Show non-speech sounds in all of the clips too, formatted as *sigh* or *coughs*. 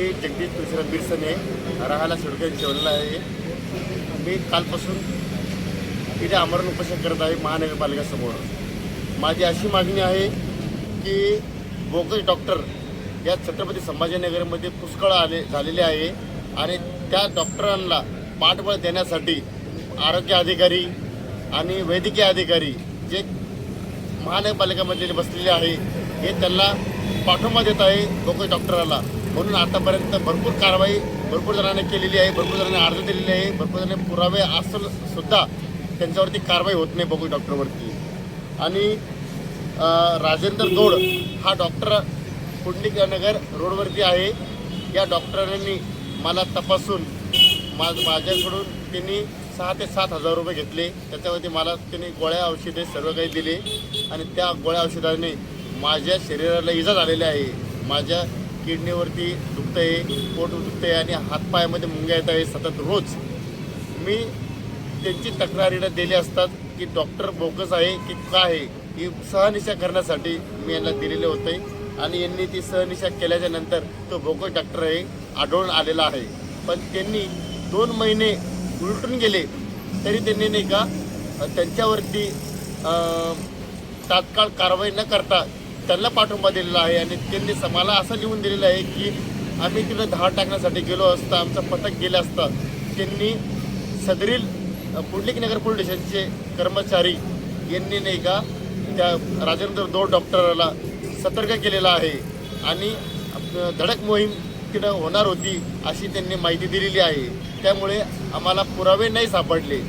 मी जगदीश मिश्रा बिरसने राहायला शिडके ठेवलेला आहे. मी कालपासून तिथे आमरण उपोषण करत आहे महानगरपालिकेसमोर. माझी अशी मागणी आहे की बोगस डॉक्टर या छत्रपती संभाजीनगरमध्ये पुष्कळ आले झालेले आहे आणि त्या डॉक्टरांना पाठबळ देण्यासाठी आरोग्य अधिकारी आणि वैद्यकीय अधिकारी जे महानगरपालिकेमध्ये बसलेले आहे हे त्यांना पाठिंबा देत आहे बोगस डॉक्टराला. म्हणून आतापर्यंत भरपूर कारवाई भरपूर जणांनी केलेली आहे भरपूर जणांनी अर्ज दिलेले आहे भरपूर जणांनी पुरावे असून सुद्धा त्यांच्यावरती कारवाई होत नाही बघू डॉक्टरवरती. आणि राजेंद्र दोड हा डॉक्टर पुंडलिकनगर रोडवरती आहे. या डॉक्टरांनी मला तपासून मा माझ्याकडून त्यांनी सहा ते सात हजार रुपये घेतले. त्याच्यावरती मला त्यांनी गोळ्या औषधे सर्व काही दिले. आणि त्या गोळ्या औषधाने माझ्या शरीराला इजा झालेली आहे. माझ्या किडनीवरती दुखतं आहे पोट दुखतं आहे आणि हातपायामध्ये मुंग्या येत आहे सतत रोज. मी त्यांची तक्रारीनं दिली असतात की डॉक्टर बोगस आहे की काय आहे ही सहनिशा करण्यासाठी मी यांना दिलेले होते आणि यांनी ती सहनिशा केल्याच्यानंतर तो बोगस डॉक्टर आहे आढळून आलेला आहे. पण त्यांनी दोन महिने उलटून गेले तरी त्यांनी नाही का त्यांच्यावरती तात्काळ कारवाई न करता त्यांना पाठिंबा दिलेला आहे आणि त्यांनी मला असं लिहून दिलेलं आहे की आम्ही तिथं धाड टाकण्यासाठी गेलो असता आमचं पथक गेलं असतं. त्यांनी सदरील पुंडलिक नगर पोलीस स्टेशनचे कर्मचारी यांनी नाही का त्या राजेंद्र दोड डॉक्टरला सतर्क केलेला आहे आणि धडक मोहीम तिथं होणार होती अशी त्यांनी माहिती दिलेली आहे. त्यामुळे आम्हाला पुरावे नाही सापडले.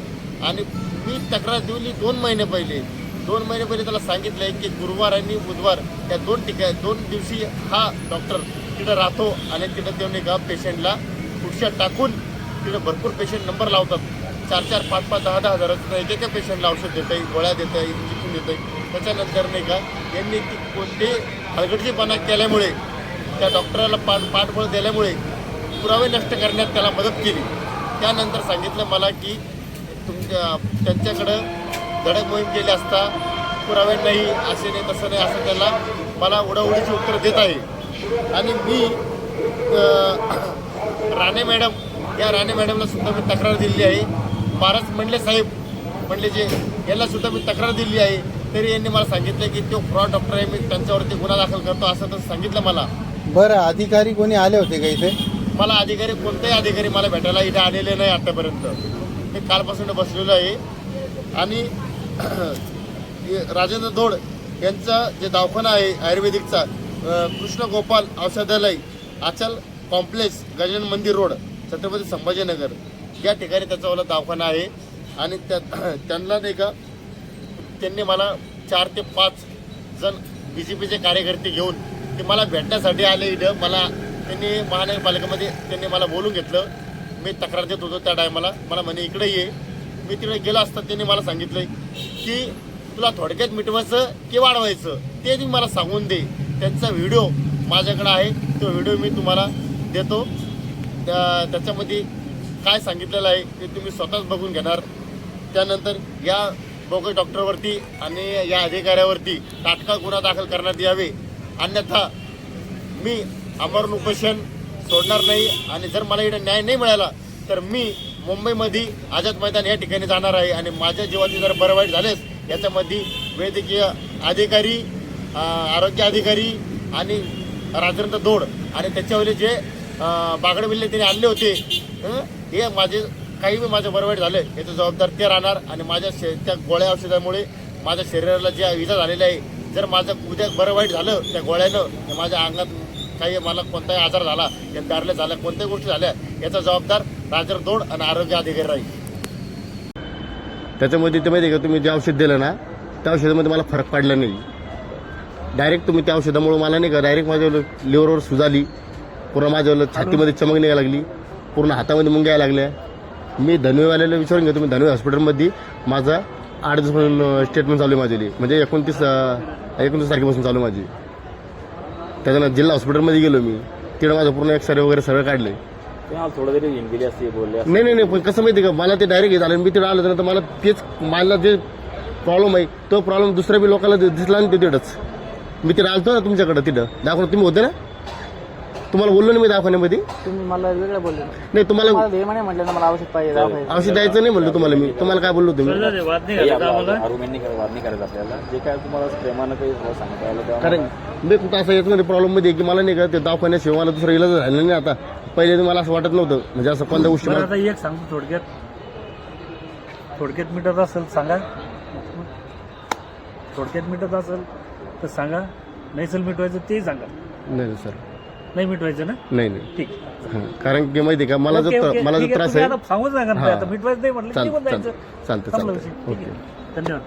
आणि मी तक्रार दिली दोन महिने पहिले. दोन महिने पहिले त्याला सांगितलं आहे की गुरुवार आणि बुधवार या दोन ठिकाणी दोन दिवशी हा डॉक्टर तिथं राहतो आणि तिथं देऊन का पेशंटला खुर्च्या टाकून तिथं भरपूर पेशंट नंबर लावतात. चार चार पाच पाच दहा दहा हजाराचं एक एका पेशंटला औषध देत आहे गोळ्या देत आहे इंजेक्शन देत आहे त्याच्यानंतर नाही का यांनी ती कोणते हलगर्जीपणा केल्यामुळे त्या डॉक्टराला पाठ पाठबळ दिल्यामुळे पुरावे नष्ट करण्यात त्याला मदत केली. त्यानंतर सांगितलं मला की तुमच्या त्यांच्याकडं धडक मोहीम केली असता पुरावे नाही असे नाही तसं नाही असं त्याला मला उडाउडीची उत्तर देत आहे. आणि मी राणे मॅडम या राणे मॅडमला सुद्धा मी तक्रार दिलेली आहे. पारस मंडले साहेब म्हणले जे यांना सुद्धा मी तक्रार दिली आहे. तरी यांनी मला सांगितलं की तो फ्रॉड डॉक्टर आहे मी त्यांच्यावरती गुन्हा दाखल करतो असं तसं सांगितलं मला. बरं अधिकारी कोणी आले होते का इथे? मला अधिकारी कोणताही अधिकारी मला भेटायला इथे आलेले नाही आतापर्यंत. मी कालपासून बसलेलो आहे. आणि *coughs* राजेंद्र धोड यांचा जे दवाखाना आहे आयुर्वेदिकचा कृष्ण गोपाल औषधालय आचल कॉम्प्लेक्स गजानन मंदिर रोड छत्रपती संभाजीनगर या ठिकाणी त्याचा वाला दवाखाना आहे. आणि त्या *coughs* त्यांना नाही का त्यांनी मला चार ते पाच जण बी जे पीचे कार्यकर्ते घेऊन ते मला भेटण्यासाठी आले इथं. मला त्यांनी महानगरपालिकेमध्ये त्यांनी मला बोलून घेतलं. मी तक्रार देत होतो त्या टायमाला. मला म्हणे इकडे ये. मी तिकडे गेलो असता त्यांनी मला सांगितलं की तुला थोडक्यात मिटवायचं की वाढवायचं ते तुम्ही मला सांगून दे. त्यांचा व्हिडिओ माझ्याकडे आहे तो व्हिडिओ मी तुम्हाला देतो. त्या त्याच्यामध्ये काय सांगितलेलं आहे ते तुम्ही स्वतःच बघून घेणार. त्यानंतर या बोगे डॉक्टरवरती आणि या अधिकाऱ्यावरती तात्काळ गुन्हा दाखल करण्यात यावे. अन्यथा मी अमरण उपोषण सोडणार नाही आणि जर मला इकडे न्याय नाही मिळाला तर मी मुंबईमध्ये आझाद मैदान या ठिकाणी जाणार आहे आणि माझ्या जीवाचे जर बरं वाईट झालेच याच्यामध्ये वैद्यकीय अधिकारी आरोग्य अधिकारी आणि राजेंद्र दोड आणि त्याच्यावरले जे बागड बिल्ले त्यांनी आणले होते हे माझे काही बी माझं बरं वाईट झालं याचं जबाबदार ते राहणार आणि माझ्या शे त्या गोळ्या औषधामुळे माझ्या शरीराला जे इजा झालेल्या आहे जर माझं उद्या बरं वाईट झालं त्या गोळ्यानं तर माझ्या अंगात काही मला कोणताही आजार झाला या दारल्या झाल्या कोणत्याही गोष्टी झाल्या याचा जबाबदार राजर दोड आणि आरोग्य अधिकारी राहील. त्याच्यामध्ये ते माहिती आहे का तुम्ही जे औषध दिलं ना त्या औषधामध्ये मला फरक पडला नाही. डायरेक्ट तुम्ही त्या औषधामुळे मला नाही का डायरेक्ट माझ्या लिव्हरवर सुजाली पूर्ण माझ्या छातीमध्ये चमक निघायला लागली पूर्ण हातामध्ये मुंग्या यायला लागल्या. मी धनवेवाल्याला विचारून घेतो मी धनवे हॉस्पिटलमध्ये माझा आठ दिवसापासून म्हणजे स्टेटमेंट चालू आहे माझी म्हणजे एकोणतीस एकोणतीस तारखेपासून चालू माझी. त्याच्यानं जिल्हा हॉस्पिटलमध्ये गेलो मी. तिकडे माझं पूर्ण एक्सरे वगैरे सगळं काढलंय. तुम्हाला थोडं तरी येऊन गेली असते बोलले असते. नाही नाही नाही पण कसं माहिती का मला ते डायरेक्ट झालं मी तिथे आलं तर मला तेच मला जे प्रॉब्लेम आहे तो प्रॉब्लेम दुसऱ्या बी लोकांना दि- दिसला नाही तिथेच. मी तिथे आलतो ना तुमच्याकडं तिथं. दाखवून तुम्ही होते ना? तुम्हाला बोललो नाही मी दवाखान्यामध्ये तुम्ही मला वेगळं बोलले. नाही तुम्हाला मला हे म्हणे म्हटलं ना मला औषध पाहिजे. औषध द्यायचं नाही म्हणलं तुम्हाला मी. तुम्हाला काय बोललो तुम्ही काही आपला आरोग्यांनी करायचं वाद नाही करायचं आपल्याला. जे काय तुम्हाला प्रेमानं काही थोडं सांगता आलं तेव्हा कारण मी फक्त असं याच्यामध्ये प्रॉब्लेममध्ये की मला नाही का ते दवाखान्याशिवाय मला दुसरं इलाज झालं नाही आता. पहिले तर मला असं वाटत नव्हतं. म्हणजे असं कोणत्या गोष्टी बरं आता एक सांगतो थोडक्यात थोडक्यात मिटत असेल सांगा. थोडक्यात मिटत असेल तर सांगा. नाही चल मिटवायचं तेही सांगा. नाही नाही, सर. नाही मिटवायचं ना? नाही नाही. ठीक हां कारण की माहिती आहे का मला ओके, जो ओके, मला ठीक जो आहे, त्रास तुम्ही आहे आता सांगूच नका ना हां. आता मिटवायचं नाही म्हटलं चालतं निघून चालतं जायचं. चालतं संपला चालतं. विषय. ठीक ओके. आहे धन्यवाद.